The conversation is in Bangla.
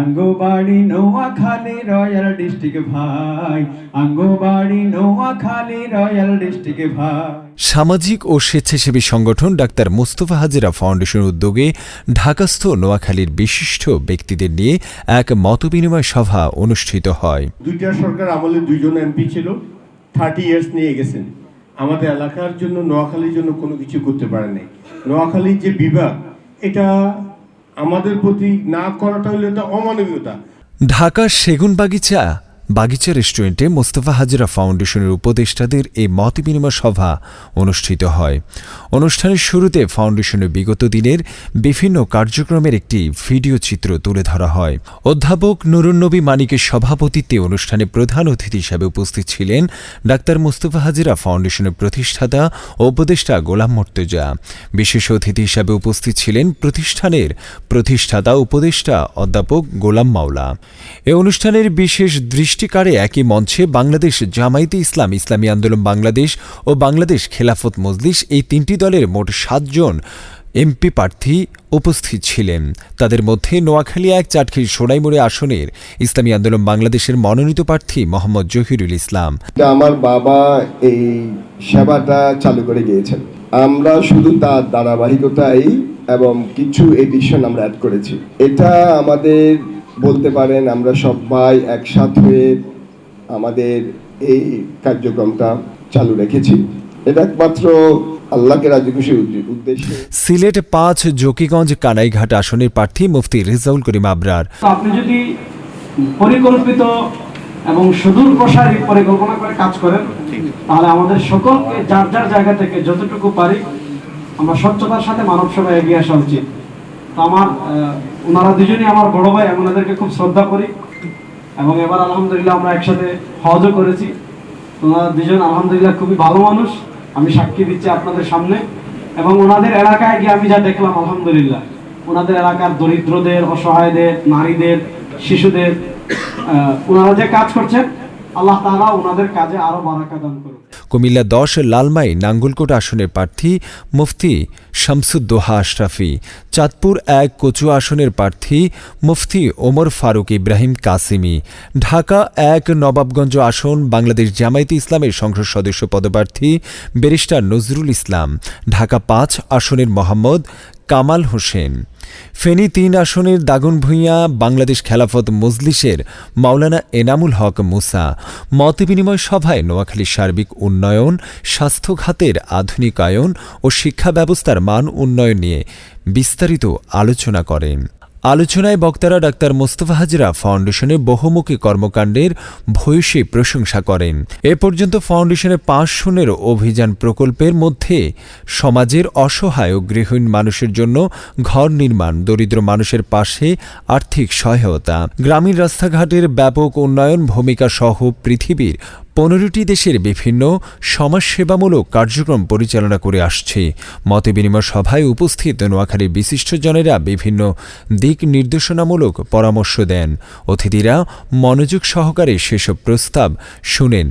আঙ্গবাড়ি নোয়াখালী রয়্যাল ডিস্ট্রিক্ট ভাই। আঙ্গবাড়ি নোয়াখালী রয়্যাল ডিস্ট্রিক্ট ভাই। সামাজিক ও স্বেচ্ছাসেবী সংগঠন ডাক্তার মোস্তফা হাজিরা ফাউন্ডেশনের উদ্যোগে ঢাকাস্থ নোয়াখালীর বিশিষ্ট ব্যক্তিদের নিয়ে এক মতবিনিময় সভা অনুষ্ঠিত হয়। দুইটা সরকার আমলে দুইজন এমপি ছিল থার্টি ইয়ার্স নিয়ে গেছেন। আমাদের এলাকার জন্য নোয়াখালীর জন্য কোনো কিছু করতে পারে নাই নোয়াখালীর যে বিভাগ এটা আমাদের প্রতি না করাটা হলো এটা অমানবীয়তা। ঢাকার সেগুনবাগিচা বাগিচা রেস্টুরেন্টে মোস্তফা হাজিরা ফাউন্ডেশনের উপদেষ্টাদের এই মত বিনিময় সভা অনুষ্ঠিত হয়। অনুষ্ঠানের শুরুতে ফাউন্ডেশনের বিগত দিনের বিভিন্ন কার্যক্রমের একটি ভিডিও চিত্র তুলে ধরা হয়। অধ্যাপক নুরুন্নবী মানিকের সভাপতিত্বে অনুষ্ঠানে প্রধান অতিথি হিসাবে উপস্থিত ছিলেন ডাক্তার মোস্তফা হাজিরা ফাউন্ডেশনের প্রতিষ্ঠাতা ও উপদেষ্টা গোলাম মর্তজা। বিশেষ অতিথি হিসাবে উপস্থিত ছিলেন প্রতিষ্ঠানের প্রতিষ্ঠাতা, উপদেষ্টা অধ্যাপক গোলাম মাওলা। এ অনুষ্ঠানের বিশেষ দৃষ্টিকারে একই মঞ্চে বাংলাদেশ জামায়াতে ইসলাম, ইসলামী আন্দোলন বাংলাদেশ ও বাংলাদেশ খেলাফত মজলিস এই তিনটি দলের মোট সাতজন এমপি প্রার্থী উপস্থিত ছিলেন। তাদের মধ্যে নোয়াখালী এক, চাটখিল সোনাইমুড়ে আসনের ইসলামী আন্দোলন বাংলাদেশের মনোনীত প্রার্থী মোহাম্মদ জহিরুল ইসলাম। আমার বাবা এই সেবাটা চালু করে গিয়েছেন। আমরা শুধু তার ধারাবাহিকতাই এবং কিছু এডিশন আমরা অ্যাড করেছি। এটা আমাদের বলতে পারেন আমরা সবাই একসাথ হয়ে আমাদের এই কার্যক্রমটা চালু রেখেছি। এটা একমাত্র আল্লাহকে রাজি খুশির উদ্দেশ্যে। সিলেট পাঁচ জকিগঞ্জ কানাইঘাট আসনের প্রার্থী মুফতি রেজাউল করিম আবরার। আপনি যদি পরিকল্পিত এবং সুদূর প্রসারী পরিকল্পনা করে কাজ করেন তাহলে আমাদের সকলকে যার যার জায়গা থেকে যতটুকু পারি আমরা স্বচ্ছতার সাথে মানব সেবায় এগিয়ে আসা উচিত। আমার ওনারা দুজনই আমার বড় ভাই, আমি ওনাদেরকে খুব শ্রদ্ধা করি। এবং এবার আলহামদুলিল্লাহ আমরা একসাথে হজও করেছি। ওনারা দুজন আলহামদুলিল্লাহ খুবই ভালো মানুষ। আমি সাক্ষী দিচ্ছি আপনাদের সামনে। এবং ওনাদের এলাকায় গিয়ে আমি যা দেখলাম, আলহামদুলিল্লাহ, ওনাদের এলাকার দরিদ্রদের, অসহায়দের, নারীদের, শিশুদের ওনারা যে কাজ করছেন, আল্লাহ তাআলা ওনাদের কাজে আরও বারাকা দান করুন কুমিল্লা দশ, লালমাই, নাঙ্গুলকোট আসনের প্রার্থী মুফতি শামসুদ্দোহা আশরাফি, চাঁদপুর এক কচু আসনের প্রার্থী মুফতি ওমর ফারুক ইব্রাহিম কাসিমি, ঢাকা এক, নবাবগঞ্জ আসন, বাংলাদেশ জামায়াতে ইসলামের সংসদ সদস্য পদপ্রার্থী ব্যারিস্টার নজরুল ইসলাম, ঢাকা পাঁচ, আসনের মোহাম্মদ কামাল হোসেন। ফেনী তিন আসনের দাগন ভূঁইয়া বাংলাদেশ খেলাফত মজলিসের মাওলানা এনামুল হক মুসা। মতবিনিময় সভায় নোয়াখালীর সার্বিক উন্নয়ন স্বাস্থ্যঘাতের আধুনিকায়ন ও শিক্ষা ব্যবস্থার মান উন্নয়ন নিয়ে বিস্তারিত আলোচনা করেন। আলোচনায় বক্তারা ডাক্তার মোস্তফা হাজরা ফাউন্ডেশনের বহুমুখী কর্মকাণ্ডের ভূয়সী প্রশংসা করেন। এ পর্যন্ত ফাউন্ডেশনের পাঁচ শূন্যের অভিযান প্রকল্পের মধ্যে সমাজের অসহায় ও গৃহহীন মানুষের জন্য ঘর নির্মাণ, দরিদ্র মানুষের পাশে আর্থিক সহায়তা, গ্রামীণ রাস্তাঘাটের ব্যাপক উন্নয়ন ভূমিকা সহ পৃথিবীর পনেরোটি দেশের বিভিন্ন সমাজসেবামূলক কার্যক্রম পরিচালনা করে আসছে। মতবিনিময় সভায় উপস্থিত নোয়াখালীর বিশিষ্টজনেরা বিভিন্ন দিক নির্দেশনামূলক পরামর্শ দেন। অতিথিরা মনোযোগ সহকারে সেসব প্রস্তাব শুনেন।